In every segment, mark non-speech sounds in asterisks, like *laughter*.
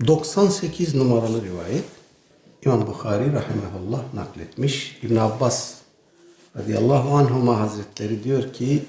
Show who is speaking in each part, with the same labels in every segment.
Speaker 1: 98 numaralı rivayet İmam Bukhari rahimahullah nakletmiş. İbn Abbas radıyallahu anhuma hazretleri diyor ki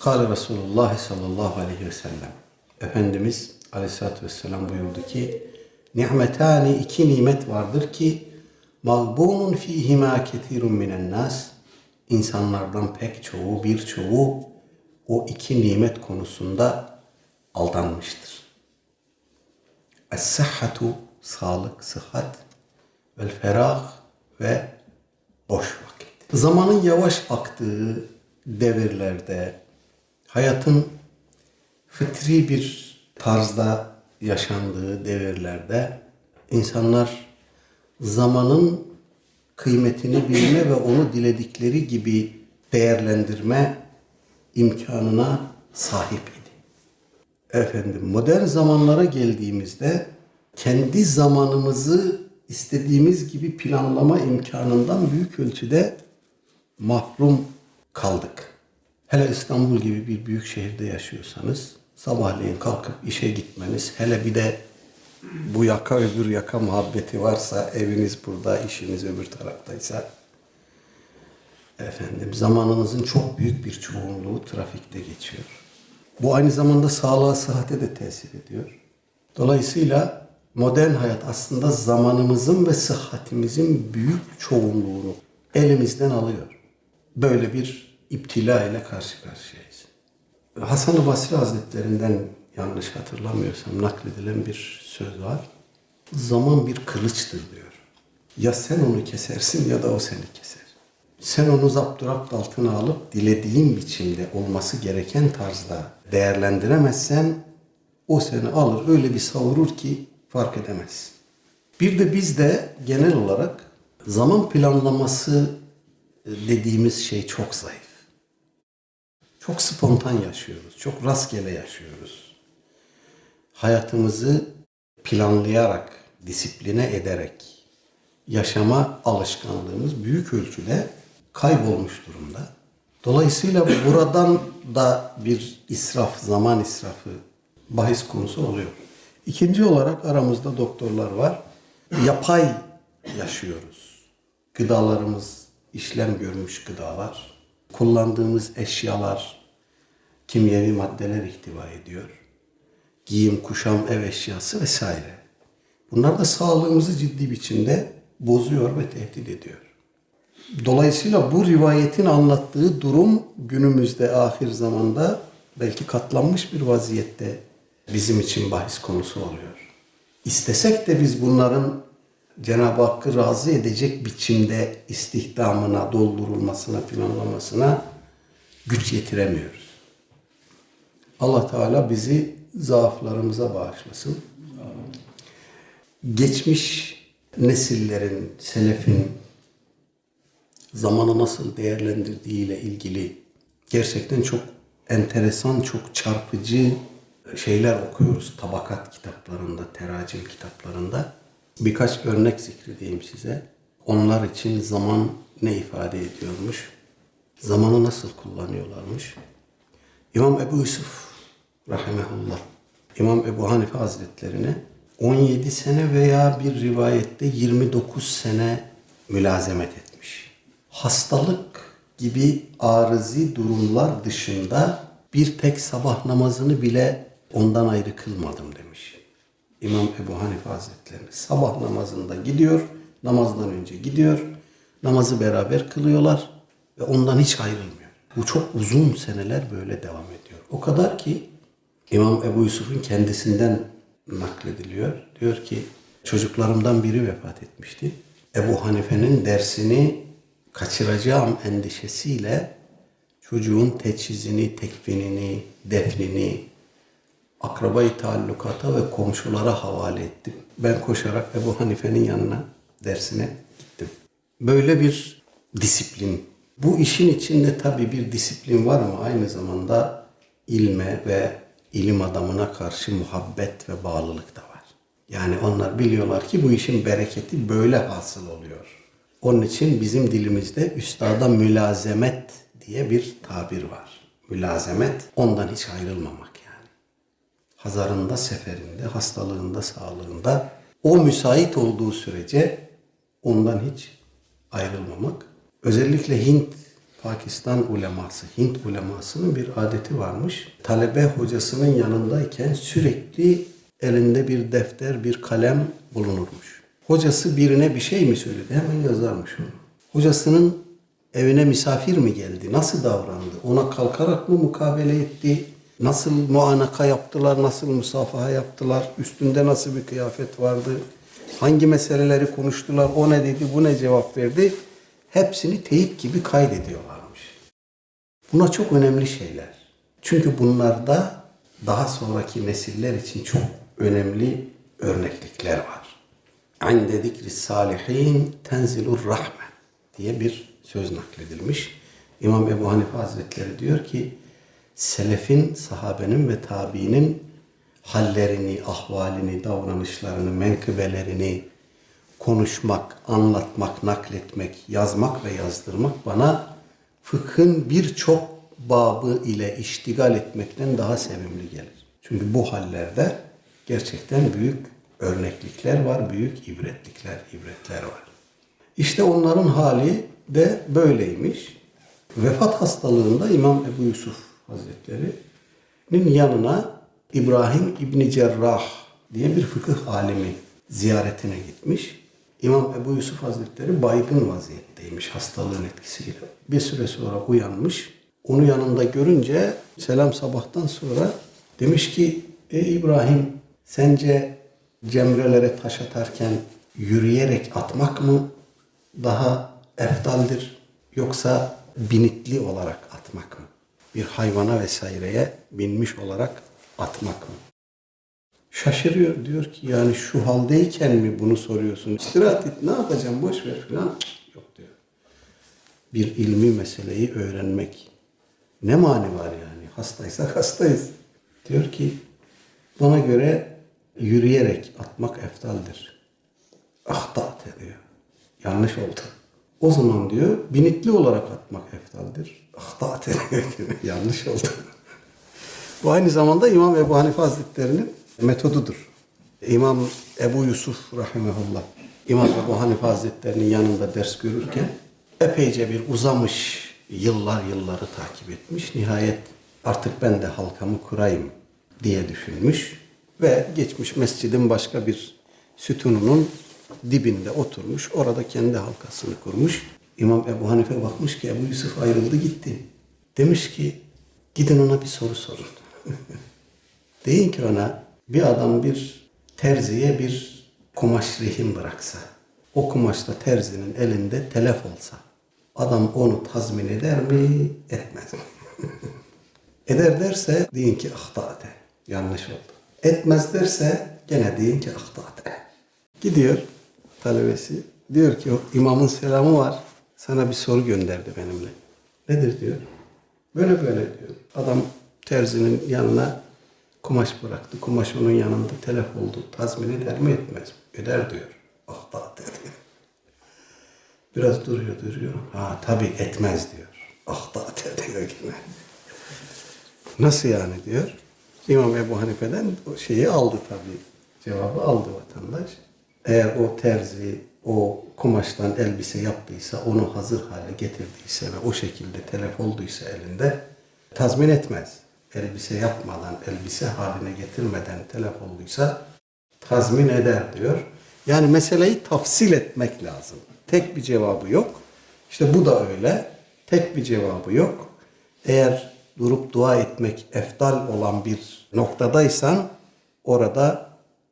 Speaker 1: Kale Resulullah sallallahu aleyhi ve sellem Efendimiz aleyhissalatü vesselam buyurdu ki Ni'metani iki nimet vardır ki mağbunun fihima ketirun minen nas insanlardan pek çoğu birçoğu o iki nimet konusunda aldanmıştır. Es-sahhatu sağlık, sıhhat vel ferah ve boş vakit. Zamanın yavaş aktığı devirlerde hayatın fıtri bir tarzda yaşandığı devirlerde insanlar zamanın kıymetini bilme ve onu diledikleri gibi değerlendirme imkanına sahip. Efendim modern zamanlara geldiğimizde kendi zamanımızı istediğimiz gibi planlama imkanından büyük ölçüde mahrum kaldık. Hele İstanbul gibi bir büyük şehirde yaşıyorsanız sabahleyin kalkıp işe gitmeniz hele bir de bu yaka öbür yaka muhabbeti varsa eviniz burada işiniz öbür taraftaysa efendim zamanınızın çok büyük bir çoğunluğu trafikte geçiyor. Bu aynı zamanda sağlığa, sıhhate de tesir ediyor. Dolayısıyla modern hayat aslında zamanımızın ve sıhhatimizin büyük çoğunluğunu elimizden alıyor. Böyle bir iptila ile karşı karşıyayız. Hasan-ı Basri Hazretlerinden yanlış hatırlamıyorsam nakledilen bir söz var. Zaman bir kılıçtır diyor. Ya sen onu kesersin ya da o seni keser. Sen onu zapturapt altına alıp dilediğin biçimde olması gereken tarzda değerlendiremezsen o seni alır öyle bir savurur ki fark edemezsin. Bir de bizde genel olarak zaman planlaması dediğimiz şey çok zayıf. Çok spontan yaşıyoruz. Çok rastgele yaşıyoruz. Hayatımızı planlayarak, disipline ederek yaşama alışkanlığımız büyük ölçüde kaybolmuş durumda. Dolayısıyla buradan da bir israf, zaman israfı bahis konusu oluyor. İkinci olarak aramızda doktorlar var. Yapay yaşıyoruz. Gıdalarımız işlem görmüş gıdalar. Kullandığımız eşyalar kimyevi maddeler ihtiva ediyor. Giyim, kuşam, ev eşyası vesaire. Bunlar da sağlığımızı ciddi biçimde bozuyor ve tehdit ediyor. Dolayısıyla bu rivayetin anlattığı durum günümüzde ahir zamanda belki katlanmış bir vaziyette bizim için bahis konusu oluyor. İstesek de biz bunların Cenab-ı Hakk'ı razı edecek biçimde istihdamına, doldurulmasına, planlamasına güç yetiremiyoruz. Allah Teala bizi zaaflarımıza bağışlasın. Geçmiş nesillerin, selefin zamanı nasıl değerlendirdiğiyle ilgili gerçekten çok enteresan, çok çarpıcı şeyler okuyoruz tabakat kitaplarında, teracim kitaplarında. Birkaç örnek zikredeyim size. Onlar için zaman ne ifade ediyormuş? Zamanı nasıl kullanıyorlarmış? İmam Ebu Yusuf rahimehullah, İmam Ebu Hanife Hazretlerine 17 sene veya bir rivayette 29 sene mülazemet etmiş. Hastalık gibi arızi durumlar dışında bir tek sabah namazını bile ondan ayrı kılmadım demiş. İmam Ebu Hanife Hazretleri sabah namazında gidiyor, namazdan önce gidiyor, namazı beraber kılıyorlar ve ondan hiç ayrılmıyor. Bu çok uzun seneler böyle devam ediyor. O kadar ki İmam Ebu Yusuf'un kendisinden naklediliyor. Diyor ki çocuklarımdan biri vefat etmişti. Ebu Hanife'nin dersini kaçıracağım endişesiyle çocuğun teçhizini, tekfinini, defnini, akrabayı taallukata ve komşulara havale ettim. Ben koşarak Ebu Hanife'nin yanına dersine gittim. Böyle bir disiplin. Bu işin içinde tabii bir disiplin var ama aynı zamanda ilme ve ilim adamına karşı muhabbet ve bağlılık da var. Yani onlar biliyorlar ki bu işin bereketi böyle hasıl oluyor. Onun için bizim dilimizde üstada mülazemet diye bir tabir var. Mülazemet ondan hiç ayrılmamak yani. hazarında, seferinde, hastalığında, sağlığında o müsait olduğu sürece ondan hiç ayrılmamak. Özellikle Hint, Pakistan uleması, Hint ulemasının bir adeti varmış. Talebe hocasının yanındayken sürekli elinde bir defter, bir kalem bulunurmuş. Hocası birine bir şey mi söyledi? Hemen yazarmış onu. Hocasının evine misafir mi geldi? Nasıl davrandı? Ona kalkarak mı mukabele etti? Nasıl muanaka yaptılar? Nasıl musafaha yaptılar? Üstünde nasıl bir kıyafet vardı? Hangi meseleleri konuştular? O ne dedi? Bu ne cevap verdi? Hepsini teyip gibi kaydediyorlarmış. Buna çok önemli şeyler. Çünkü bunlarda daha sonraki nesiller için çok önemli örneklikler var. Inde zikri salihin tenzilur rahme diye bir söz nakledilmiş. İmam Ebu Hanife Hazretleri diyor ki selefin, sahabenin ve tabiinin hallerini, ahvalini, davranışlarını, menkıbelerini konuşmak, anlatmak, nakletmek, yazmak ve yazdırmak bana fıkhın birçok babı ile iştigal etmekten daha sevimli gelir. Çünkü bu hallerde gerçekten büyük örneklikler var, büyük ibretlikler, ibretler var. İşte onların hali de böyleymiş. Vefat hastalığında İmam Ebu Yusuf Hazretleri'nin yanına İbrahim İbni Cerrah diye bir fıkıh alimi ziyaretine gitmiş. İmam Ebu Yusuf Hazretleri baygın vaziyetteymiş hastalığın etkisiyle. Bir süre sonra uyanmış. Onu yanında görünce selam sabahtan sonra demiş ki Ey İbrahim sence cemrelere taş atarken yürüyerek atmak mı daha eftaldir yoksa binitli olarak atmak mı? Bir hayvana vesaireye binmiş olarak atmak mı? Şaşırıyor diyor ki yani şu haldeyken mi bunu soruyorsun? İstirahat et ne yapacağım boş ver falan. Yok diyor. Bir ilmi meseleyi öğrenmek ne mani var yani? Hastaysak hastayız. Diyor ki bana göre yürüyerek atmak eftaldir. Ahtat diyor. Yanlış oldu. O zaman diyor binitli olarak atmak eftaldir. Ahtat ediyor. *laughs* Yanlış oldu. Bu aynı zamanda İmam Ebu Hanife Hazretleri'nin metodudur. İmam Ebu Yusuf rahimehullah İmam Ebu Hanife Hazretleri'nin yanında ders görürken epeyce bir uzamış yıllar yılları takip etmiş. Nihayet artık ben de halkamı kurayım diye düşünmüş ve geçmiş mescidin başka bir sütununun dibinde oturmuş. Orada kendi halkasını kurmuş. İmam Ebu Hanife bakmış ki Ebu Yusuf ayrıldı gitti. Demiş ki gidin ona bir soru sorun. *laughs* Deyin ki ona bir adam bir terziye bir kumaş rehin bıraksa, o kumaşta terzinin elinde telef olsa, adam onu tazmin eder mi, etmez mi? *laughs* Eder derse deyin ki ahtate, yanlış oldu. Etmez derse gene deyin ki ahtate. Gidiyor talebesi, diyor ki o imamın selamı var, sana bir soru gönderdi benimle. Nedir diyor. Böyle böyle diyor. Adam terzinin yanına kumaş bıraktı. Kumaş onun yanında telef oldu. Tazmin eder mi etmez mi? Öder diyor. Ah da dedi. Biraz duruyor duruyor. Ha tabii etmez diyor. Ah da diyor yine. Nasıl yani diyor. İmam Ebu Hanife'den şeyi aldı tabii. Cevabı aldı vatandaş. Eğer o terzi o kumaştan elbise yaptıysa, onu hazır hale getirdiyse ve o şekilde telef olduysa elinde tazmin etmez. Elbise yapmadan, elbise haline getirmeden telef olduysa tazmin eder diyor. Yani meseleyi tafsil etmek lazım. Tek bir cevabı yok. İşte bu da öyle. Tek bir cevabı yok. Eğer durup dua etmek eftal olan bir noktadaysan orada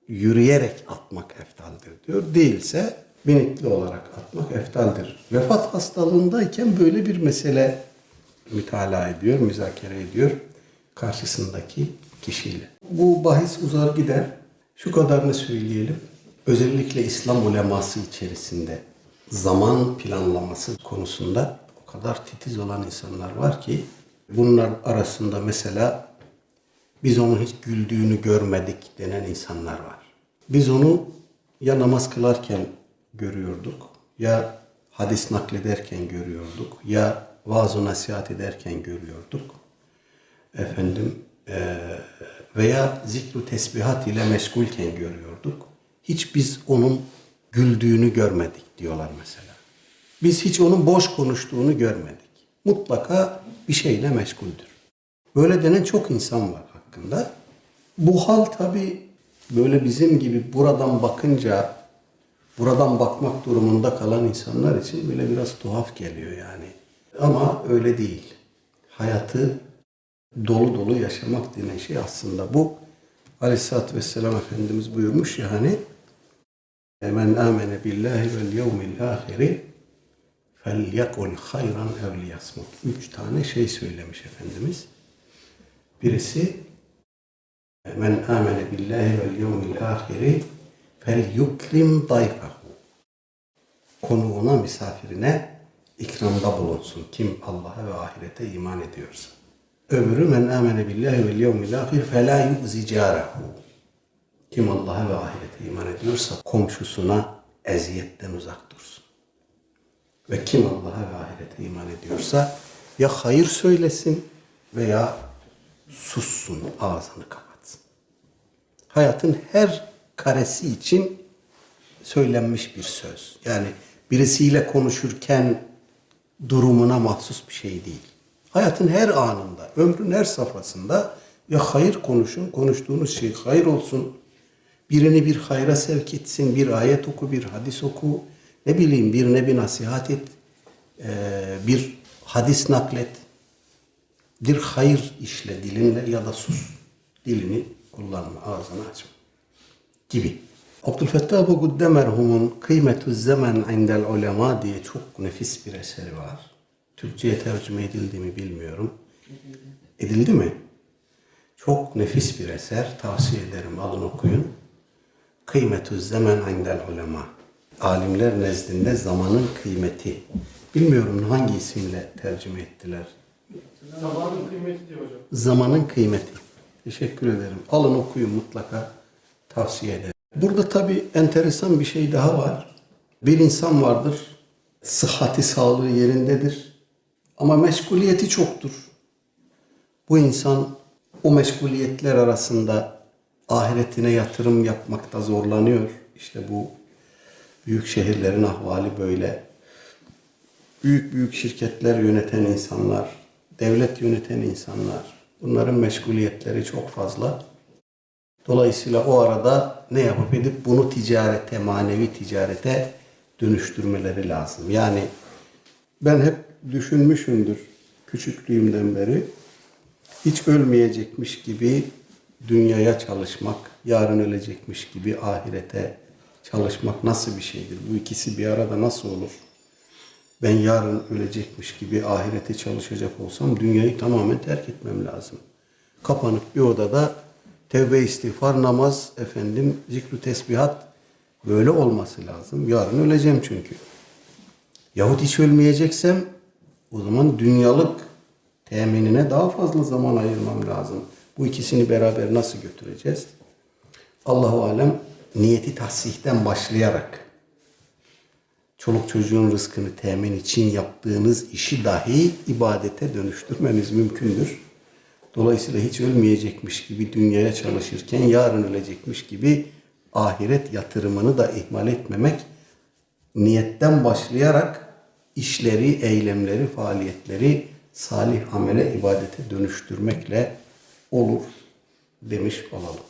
Speaker 1: yürüyerek atmak eftaldir diyor. Değilse binitli olarak atmak eftaldir. Vefat hastalığındayken böyle bir mesele mütalaa ediyor, müzakere ediyor karşısındaki kişiyle. Bu bahis uzar gider. Şu kadarını söyleyelim. Özellikle İslam uleması içerisinde zaman planlaması konusunda o kadar titiz olan insanlar var ki bunlar arasında mesela biz onun hiç güldüğünü görmedik denen insanlar var. Biz onu ya namaz kılarken görüyorduk, ya hadis naklederken görüyorduk, ya vaaz nasihat ederken görüyorduk. Efendim, eee, veya zikru tesbihat ile meşgulken görüyorduk. Hiç biz onun güldüğünü görmedik diyorlar mesela. Biz hiç onun boş konuştuğunu görmedik. Mutlaka bir şeyle meşguldür. Böyle denen çok insan var hakkında. Bu hal tabi böyle bizim gibi buradan bakınca, buradan bakmak durumunda kalan insanlar için bile biraz tuhaf geliyor yani. Ama öyle değil. Hayatı dolu dolu yaşamak denen şey aslında bu. Aleyhisselatü Vesselam Efendimiz buyurmuş ya hani Men amene billahi vel yevmil ahiri felyekul hayran ev liyasmut. Üç tane şey söylemiş Efendimiz. Birisi Men amene billahi vel yevmil ahiri fel yukrim dayfahu. Konuğuna, misafirine ikramda bulunsun. Kim Allah'a ve ahirete iman ediyorsa. Öbürü men amene billahi vel yevmil ahir fe la yu'zi. Kim Allah'a ve ahirete iman ediyorsa komşusuna eziyetten uzak dursun. Ve kim Allah'a ve ahirete iman ediyorsa ya hayır söylesin veya sussun, ağzını kapatsın. Hayatın her karesi için söylenmiş bir söz. Yani birisiyle konuşurken durumuna mahsus bir şey değil. Hayatın her anında, ömrün her safhasında ya hayır konuşun, konuştuğunuz şey hayır olsun. Birini bir hayra sevk etsin, bir ayet oku, bir hadis oku. Ne bileyim birine bir nasihat et, eee, bir hadis naklet. Bir hayır işle dilinle ya da sus. Dilini kullanma, ağzını açma gibi. Abdülfettah Abu Gudde merhumun Kıymetü Zaman indel ulema diye çok nefis bir eseri var. Türkçe'ye tercüme edildi mi bilmiyorum. Edildi mi? Çok nefis bir eser. Tavsiye ederim. Alın okuyun. Kıymetü Zaman indel ulema. Alimler nezdinde zamanın kıymeti. Bilmiyorum hangi isimle tercüme ettiler.
Speaker 2: Zamanın kıymeti diyor hocam.
Speaker 1: Zamanın kıymeti. Teşekkür ederim. Alın okuyun mutlaka. Tavsiye ederim. Burada tabii enteresan bir şey daha var. Bir insan vardır. Sıhhati, sağlığı yerindedir. Ama meşguliyeti çoktur. Bu insan o meşguliyetler arasında ahiretine yatırım yapmakta zorlanıyor. İşte bu büyük şehirlerin ahvali böyle. Büyük büyük şirketler yöneten insanlar, devlet yöneten insanlar, bunların meşguliyetleri çok fazla. Dolayısıyla o arada ne yapıp edip bunu ticarete, manevi ticarete dönüştürmeleri lazım. Yani ben hep düşünmüşümdür küçüklüğümden beri. Hiç ölmeyecekmiş gibi dünyaya çalışmak, yarın ölecekmiş gibi ahirete çalışmak nasıl bir şeydir? Bu ikisi bir arada nasıl olur? Ben yarın ölecekmiş gibi ahirete çalışacak olsam dünyayı tamamen terk etmem lazım. Kapanıp bir odada tevbe istiğfar, namaz, efendim zikru tesbihat böyle olması lazım. Yarın öleceğim çünkü. Yahut hiç ölmeyeceksem o zaman dünyalık teminine daha fazla zaman ayırmam lazım. Bu ikisini beraber nasıl götüreceğiz? Allahu alem niyeti tahsihten başlayarak çoluk çocuğun rızkını temin için yaptığınız işi dahi ibadete dönüştürmeniz mümkündür. Dolayısıyla hiç ölmeyecekmiş gibi dünyaya çalışırken yarın ölecekmiş gibi ahiret yatırımını da ihmal etmemek niyetten başlayarak işleri, eylemleri, faaliyetleri salih amele, ibadete dönüştürmekle olur demiş olalım.